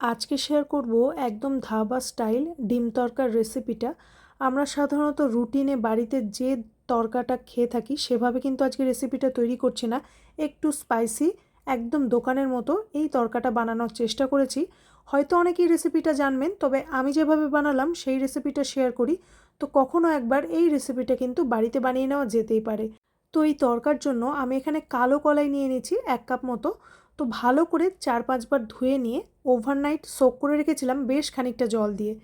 আজকে শেয়ার করব একদম ধাবা স্টাইল ডিম তরকার রেসিপিটা আমরা সাধারণত রুটিনে বাড়িতে যে তরকাটা খেয়ে থাকি, সেভাবে কিন্তু আজকে রেসিপিটা তৈরি করছি না। একটু স্পাইসি একদম দোকানের মতো এই তরকাটা বানানোর চেষ্টা করেছি। হয়তো অনেকেই রেসিপিটা জানবেন, তবে আমি যেভাবে বানালাম, সেই রেসিপিটা শেয়ার করি। তো কখনো একবার এই রেসিপিটা কিন্তু বাড়িতে বানিয়ে নেওয়া যেতেই পারে। তো এই তরকার জন্য আমি এখানে কালো কলাই নিয়ে নিয়েছি, এক কাপ মতো। তো ভালো করে চার পাঁচবার ধুয়ে নিয়ে ওভারনাইট সোক করে রেখেছিলাম বেশ খানিকটা জল দিয়ে।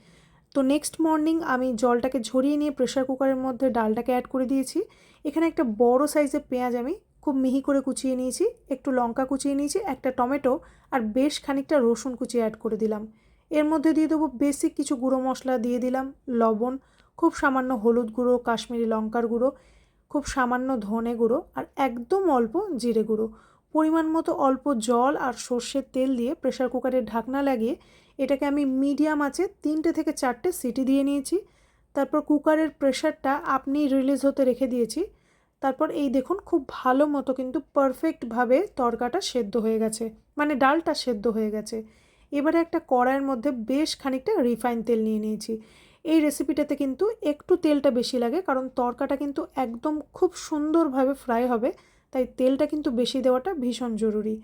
তো নেক্সট মর্নিং আমি জলটাকে ঝরিয়ে নিয়ে প্রেশার কুকারের মধ্যে ডালটাকে অ্যাড করে দিয়েছি। এখানে একটা বড় সাইজের পেঁয়াজ আমি খুব মিহি করে কুচিয়ে নিয়েছি, একটু লঙ্কা কুচিয়ে নিয়েছি, একটা টমেটো আর বেশ খানিকটা রসুন কুচিয়ে অ্যাড করে দিলাম। এর মধ্যে দিয়ে দেবো বেসিক কিছু গুঁড়ো মশলা দিয়ে দিলাম, লবণ, খুব সামান্য হলুদ গুঁড়ো, কাশ্মীরি লঙ্কার গুঁড়ো, খুব সামান্য ধনে গুঁড়ো আর একদম অল্প জিরে গুঁড়ো। পরিমাণ মতো অল্প জল আর সর্ষের তেল দিয়ে প্রেশার কুকারের ঢাকনা লাগিয়ে এটাকে আমি মিডিয়াম আছে তিনটে থেকে চারটে সিটি দিয়ে নিয়েছি। তারপর কুকারের প্রেশারটা আপনি রিলিজ হতে রেখে দিয়েছি। তারপর এই দেখুন খুব ভালো মতো কিন্তু পারফেক্টভাবে তরকাটা সেদ্ধ হয়ে গেছে মানে ডালটা সেদ্ধ হয়ে গেছে। এবারে একটা কড়াইয়ের মধ্যে বেশ খানিকটা রিফাইন তেল নিয়ে নিয়েছি। এই রেসিপিটাতে কিন্তু একটু তেলটা বেশি লাগে কারণ তরকাটা কিন্তু একদম খুব সুন্দরভাবে ফ্রাই হবে। তাই তেলটা কিন্তু বেশি দেওয়াটা ভীষণ জরুরি।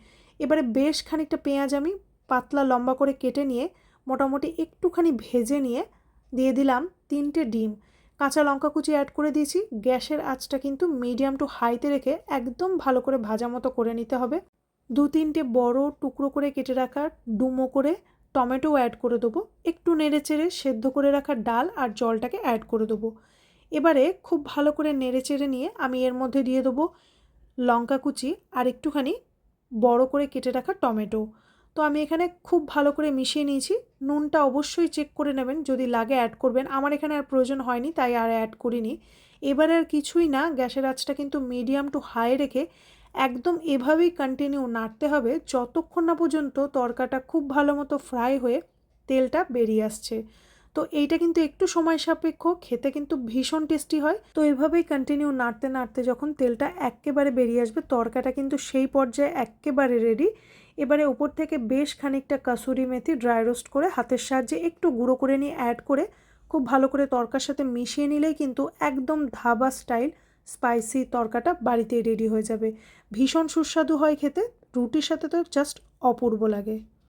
এবারে বেশ খানিকটা পেঁয়াজ আমি পাতলা লম্বা করে কেটে নিয়ে, মোটামুটি একটুখানি ভেজে নিয়ে দিয়ে দিলাম তিনটে ডিম। কাঁচা লঙ্কা কুচি অ্যাড করে দিয়েছি। গ্যাসের আঁচটা কিন্তু মিডিয়াম টু হাইতে রেখে একদম ভালো করে ভাজা মতো করে নিতে হবে। দু তিনটে বড় টুকরো করে কেটে রাখা ডুমো করে টমেটো অ্যাড করে দেবো। একটু নেড়ে চেড়ে সেদ্ধ করে রাখা ডাল আর জলটাকে অ্যাড করে দেবো। এবারে খুব ভালো করে নেড়ে চেড়ে নিয়ে আমি এর মধ্যে দিয়ে দেবো লঙ্কা কুচি আর একটুখানি বড় করে কেটে রাখা টমেটো। তো আমি এখানে খুব ভালো করে মিশিয়ে নিয়েছি। নুনটা অবশ্যই চেক করে নেবেন, যদি লাগে অ্যাড করবেন। আমার এখানে আর প্রয়োজন হয়নি, তাই আর অ্যাড করিনি। এবারে আর কিছুই না, গ্যাসের আঁচটা কিন্তু মিডিয়াম টু হাই রেখে একদম এভাবেই কন্টিনিউ নাড়তে হবে। যতক্ষণ না পর্যন্ত তরকাটা খুব ভালো মতো ফ্রাই হয়ে তেলটা বেরিয়ে আসছে। তো এইটা কিন্তু একটু সময় সাপেক্ষ, খেতে কিন্তু ভীষণ টেস্টি হয়। তো এভাবেই কন্টিনিউ নাড়তে নাড়তে যখন তেলটা একেবারে বেরিয়ে আসবে, তরকাটা কিন্তু সেই পর্যায়ে একেবারে রেডি এবারে ওপর থেকে বেশ খানিকটা কাসুরি মেথি ড্রাই রোস্ট করে হাতের সাহায্যে একটু গুঁড়ো করে নিয়ে অ্যাড করে খুব ভালো করে তরকার সাথে মিশিয়ে নিলেই কিন্তু একদম ধাবা স্টাইল স্পাইসি তরকাটা বাড়িতেই রেডি হয়ে যাবে। ভীষণ সুস্বাদু হয় খেতে, রুটির সাথে তো জাস্ট অপূর্ব লাগে।